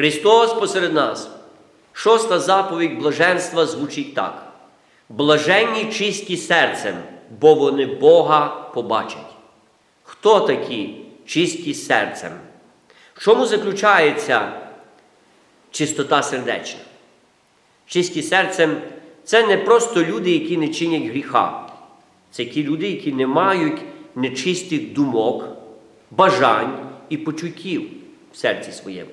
Христос посеред нас. Шоста заповідь блаженства звучить так. Блаженні чисті серцем, бо вони Бога побачать. Хто такі чисті серцем? В чому заключається чистота сердечна? Чисті серцем це не просто люди, які не чинять гріха. Це ті люди, які не мають нечистих думок, бажань і почуттів в серці своєму.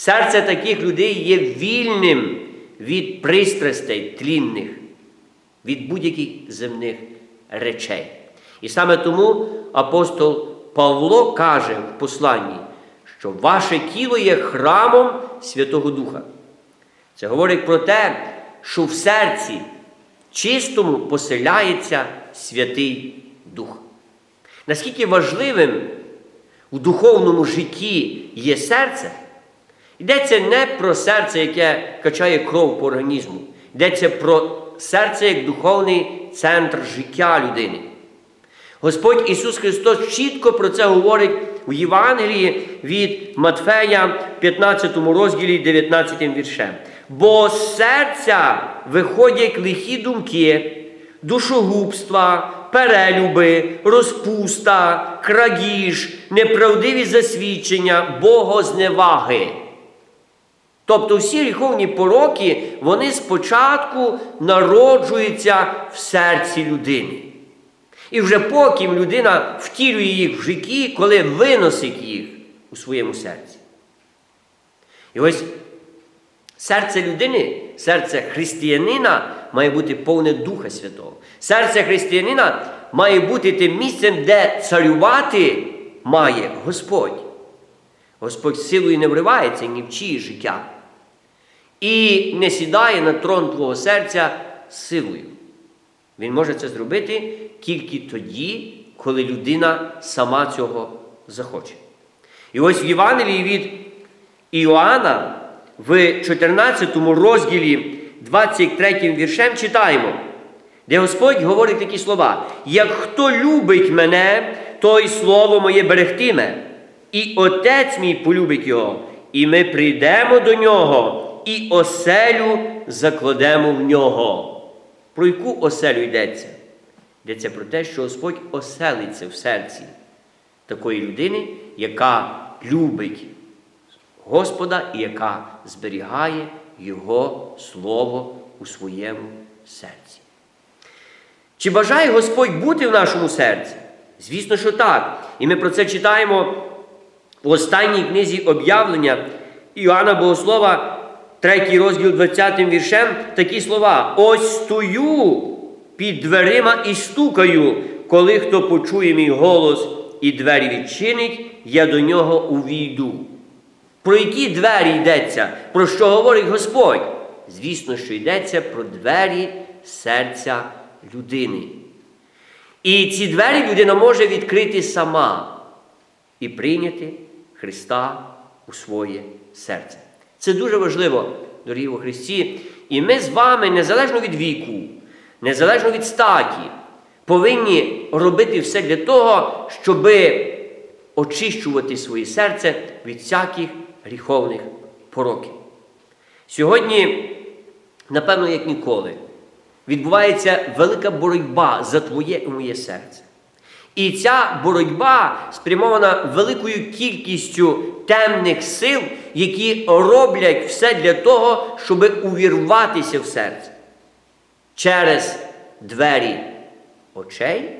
Серце таких людей є вільним від пристрастей тлінних, від будь-яких земних речей. І саме тому апостол Павло каже в посланні, що ваше тіло є храмом Святого Духа. Це говорить про те, що в серці чистому поселяється Святий Дух. Наскільки важливим у духовному житті є серце, йдеться не про серце, яке качає кров по організму, йдеться про серце як духовний центр життя людини. Господь Ісус Христос чітко про це говорить у Євангелії від Матфея, 15 розділі 19 віршем. Бо з серця виходять лихі думки, душогубства, перелюби, розпуста, крадіж, неправдиві засвідчення, богозневаги. Тобто всі гріховні пороки, вони спочатку народжуються в серці людини. І вже потім людина втілює їх в житті, коли виносить їх у своєму серці. І ось серце людини, серце християнина має бути повне Духа Святого. Серце християнина має бути тим місцем, де царювати має Господь. Господь силою не вривається ні в чиє життя. І не сідає на трон твого серця силою. Він може це зробити тільки тоді, коли людина сама цього захоче. І ось в Євангелії від Іоанна в 14 розділі 23 віршем читаємо, де Господь говорить такі слова: Як хто любить мене, той слово моє берегтиме, і Отець мій полюбить його, і ми прийдемо до нього, і оселю закладемо в нього. Про яку оселю йдеться? Йдеться про те, що Господь оселиться в серці такої людини, яка любить Господа і яка зберігає Його Слово у своєму серці. Чи бажає Господь бути в нашому серці? Звісно, що так. І ми про це читаємо в останній книзі об'явлення Іоанна Богослова, 3 розділ 20 віршем, такі слова: Ось стою під дверима і стукаю, коли хто почує мій голос і двері відчинить, я до нього увійду. Про які двері йдеться? Про що говорить Господь? Звісно, що йдеться про двері серця людини. І ці двері людина може відкрити сама і прийняти Христа у своє серце. Це дуже важливо, дорогі у Христі. І ми з вами, незалежно від віку, незалежно від статі, повинні робити все для того, щоб очищувати своє серце від всяких гріховних пороків. Сьогодні, напевно, як ніколи, відбувається велика боротьба за твоє і моє серце. І ця боротьба спрямована великою кількістю темних сил, які роблять все для того, щоб увірватися в серце через двері очей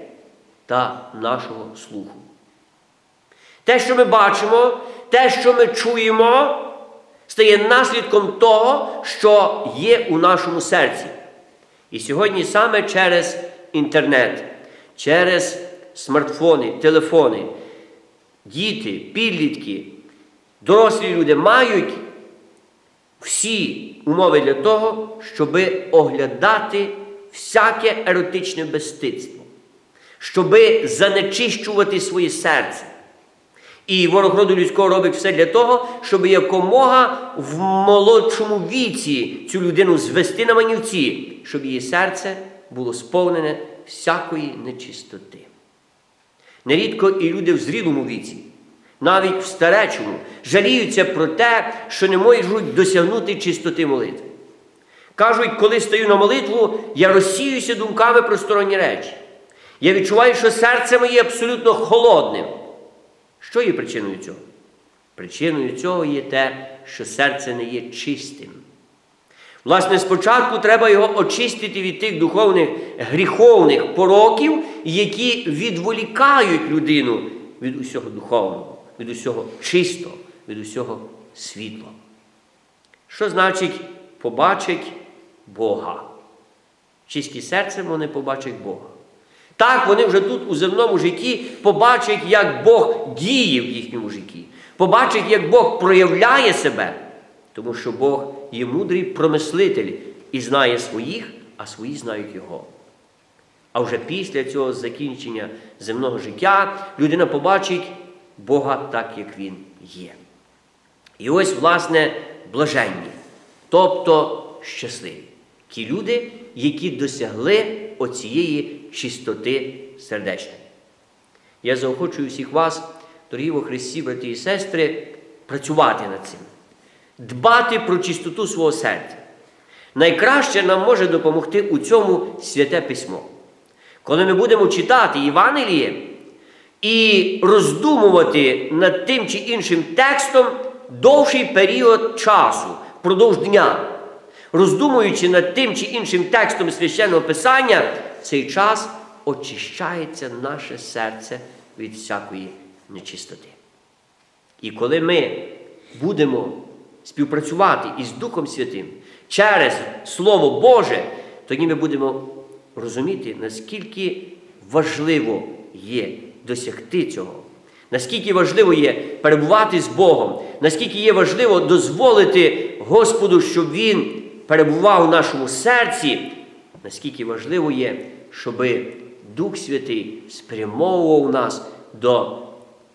та нашого слуху. Те, що ми бачимо, те, що ми чуємо, стає наслідком того, що є у нашому серці. І сьогодні саме через інтернет, через смартфони, телефони, діти, підлітки, дорослі люди мають всі умови для того, щоб оглядати всяке еротичне безстидство, щоб занечищувати своє серце. І ворог роду людського робить все для того, щоб якомога в молодшому віці цю людину звести на манівці, щоб її серце було сповнене всякої нечистоти. Нерідко і люди в зрілому віці навіть в старечому, жаліються про те, що не можуть досягнути чистоти молитви. Кажуть, коли стою на молитву, я розсіюся думками про сторонні речі. Я відчуваю, що серце моє абсолютно холодним. Що є причиною цього? Причиною цього є те, що серце не є чистим. Власне, спочатку треба його очистити від тих духовних гріховних пороків, які відволікають людину від усього духовного, від усього чистого, від усього світлого. Що значить побачить Бога? Чисті серцем вони побачать Бога. Так, вони вже тут у земному житті побачать, як Бог діє в їхньому житті, побачать, як Бог проявляє себе, тому що Бог є мудрий промислитель і знає своїх, а свої знають Його. А вже після цього закінчення земного життя людина побачить Бога так, як Він є. І ось, власне, блаженні, тобто щасливі. Ті люди, які досягли оцієї чистоти сердечної. Я заохочую всіх вас, дорогі во Христі, брати і сестри, працювати над цим, дбати про чистоту свого серця. Найкраще нам може допомогти у цьому святе письмо. Коли ми будемо читати Євангеліє і роздумувати над тим чи іншим текстом довший період часу, впродовж дня, роздумуючи над тим чи іншим текстом священного Писання, цей час очищається наше серце від всякої нечистоти. І коли ми будемо співпрацювати із Духом Святим через Слово Боже, тоді ми будемо розуміти, наскільки важливо є досягти цього, наскільки важливо є перебувати з Богом, наскільки є важливо дозволити Господу, щоб Він перебував у нашому серці, наскільки важливо є, щоб Дух Святий спрямовував нас до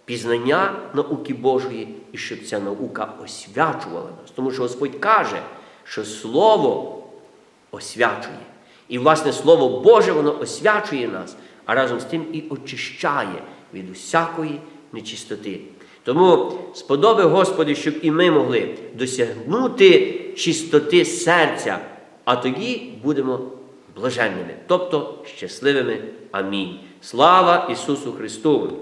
пізнання науки Божої і щоб ця наука освячувала нас. Тому що Господь каже, що Слово освячує. І, власне, Слово Боже, воно освячує нас, а разом з тим і очищає від усякої нечистоти. Тому сподоби Господи, щоб і ми могли досягнути чистоти серця, а тоді будемо блаженними, тобто щасливими. Амінь. Слава Ісусу Христу!